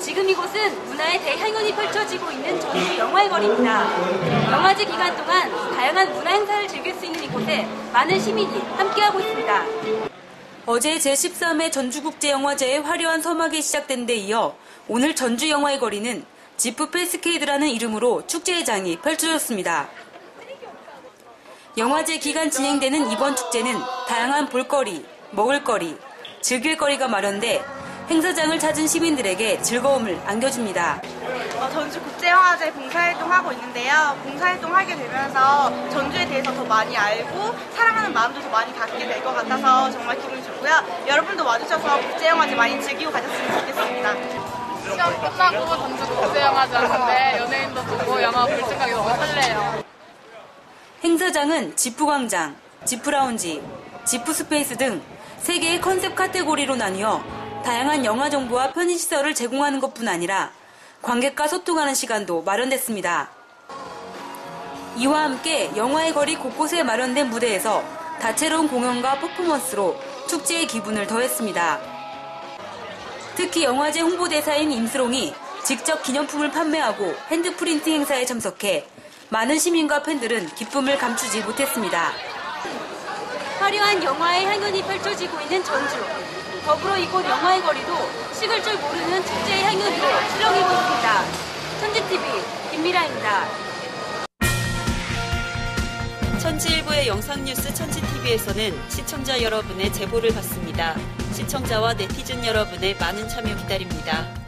지금 이곳은 문화의 대향연이 펼쳐지고 있는 전주 영화의 거리입니다. 영화제 기간 동안 다양한 문화 행사를 즐길 수 있는 이곳에 많은 시민이 함께하고 있습니다. 어제 제13회 전주국제영화제의 화려한 서막이 시작된 데 이어 오늘 전주 영화의 거리는 지프 패스케이드라는 이름으로 축제의 장이 펼쳐졌습니다. 영화제 기간 진행되는 이번 축제는 다양한 볼거리, 먹을거리, 즐길거리가 마련돼 행사장을 찾은 시민들에게 즐거움을 안겨줍니다. 어, 전주 국제영화제 봉사활동 하고 있는데요. 봉사활동 하게 되면서 전주에 대해서 더 많이 알고 사랑하는 마음도 더 많이 갖게 될 것 같아서 정말 기분이 좋고요. 여러분도 와주셔서 국제영화제 많이 즐기고 가셨으면 좋겠습니다. 시험 끝나고 전주 국제영화제 왔는데 연예인도 보고 영화 볼 생각이 너무 설레요. 행사장은 지프광장, 지프라운지, 지프스페이스 등 3개의 컨셉 카테고리로 나뉘어 다양한 영화 정보와 편의시설을 제공하는 것뿐 아니라 관객과 소통하는 시간도 마련됐습니다. 이와 함께 영화의 거리 곳곳에 마련된 무대에서 다채로운 공연과 퍼포먼스로 축제의 기분을 더했습니다. 특히 영화제 홍보대사인 임스롱이 직접 기념품을 판매하고 핸드프린팅 행사에 참석해 많은 시민과 팬들은 기쁨을 감추지 못했습니다. 화려한 영화의 향연이 펼쳐지고 있는 전주. 더불어 이곳 영화의 거리도 식을 줄 모르는 축제의 향연으로 출렁이고 있습니다. 천지TV 김미라입니다. 천지일보의 영상뉴스 천지TV에서는 시청자 여러분의 제보를 받습니다. 시청자와 네티즌 여러분의 많은 참여 기다립니다.